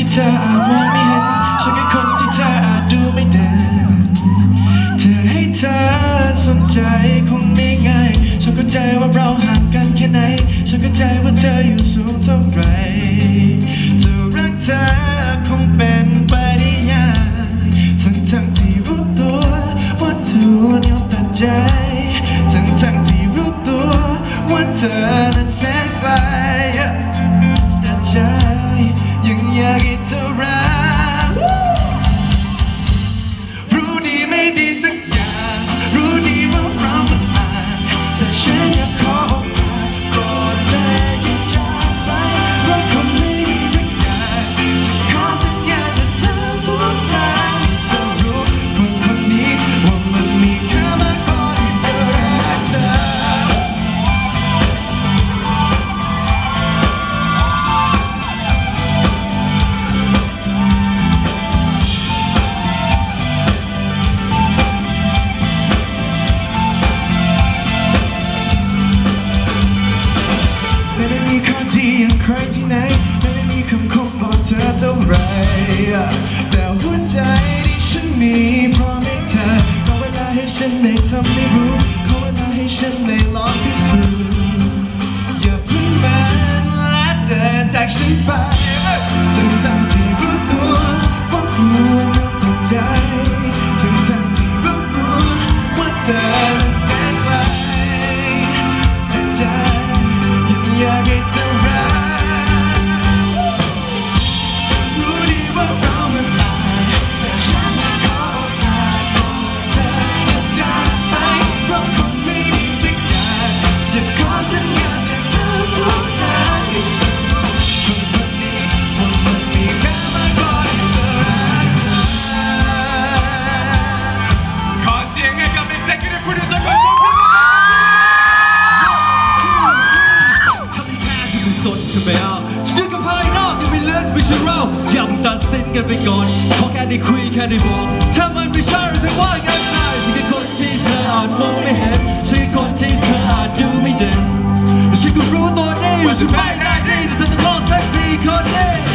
ที่เธออาจมองไม่เห็น ฉันคือคนที่เธออาจดูไม่เด่นเธอให้เธอสนใจคงไม่ง่ายฉันเข้าใจว่าเราห่างกันแค่ไหน ฉันเข้าใจว่าเธออยู่สูงเท่าไรจะรักเธอคงเป็นไปได้ยากทั้งทั้งที่รู้ตัวว่าเธอเนียตัดใจ ทั้งทั้งที่รู้ตัวว่าเธอ แต่ฉั แต่หัวใจที่ฉันมีพร้อมให้เธอขอเวลาให้ฉันได้ทำให้รู้ขอเวลาให้ฉันได้ลองพิสูจน์อย่าเพิ่งมาและเดินจากฉันไปทั้งทั้ ตัดกันไปก่อนขอแค่ได้คุยแค่ได้บอกถ้ามันไม่ใช่เธอว่ากันได้ฉันคือคนที่เธออาจมองไม่เห็นฉันคือคนที่เธออาจดูไม่เด่นฉันก็รู้ตัวนี้ว่าฉันไม่ได้ดีแต่เธอต้องรอสักทีคนนี้